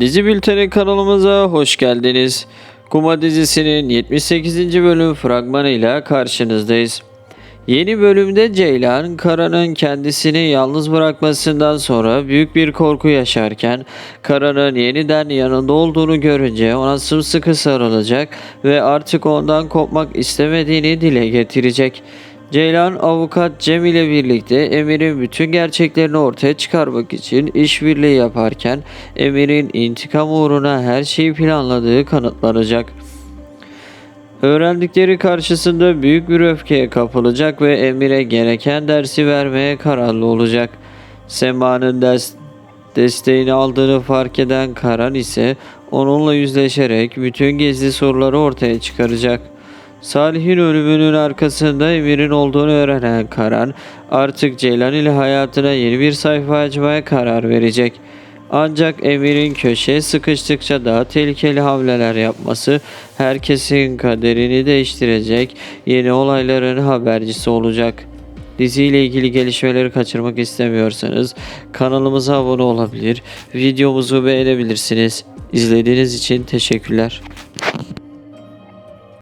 Dizi Bülteni kanalımıza hoş geldiniz. Kuma dizisinin 78. bölüm fragmanıyla karşınızdayız. Yeni bölümde Ceylan, Kara'nın kendisini yalnız bırakmasından sonra büyük bir korku yaşarken Kara'nın yeniden yanında olduğunu görünce ona sımsıkı sarılacak ve artık ondan kopmak istemediğini dile getirecek. Ceylan avukat Cem ile birlikte Emir'in bütün gerçeklerini ortaya çıkarmak için işbirliği yaparken Emir'in intikam uğruna her şeyi planladığı kanıtlanacak. Öğrendikleri karşısında büyük bir öfkeye kapılacak ve Emir'e gereken dersi vermeye kararlı olacak. Sema'nın ders desteğini aldığını fark eden Karan ise onunla yüzleşerek bütün gizli soruları ortaya çıkaracak. Salih'in ölümünün arkasında Emir'in olduğunu öğrenen Karan artık Ceylan ile hayatına yeni bir sayfa açmaya karar verecek. Ancak Emir'in köşeye sıkıştıkça daha tehlikeli hamleler yapması herkesin kaderini değiştirecek yeni olayların habercisi olacak. Diziyle ilgili gelişmeleri kaçırmak istemiyorsanız kanalımıza abone olabilir, videomuzu beğenebilirsiniz. İzlediğiniz için teşekkürler.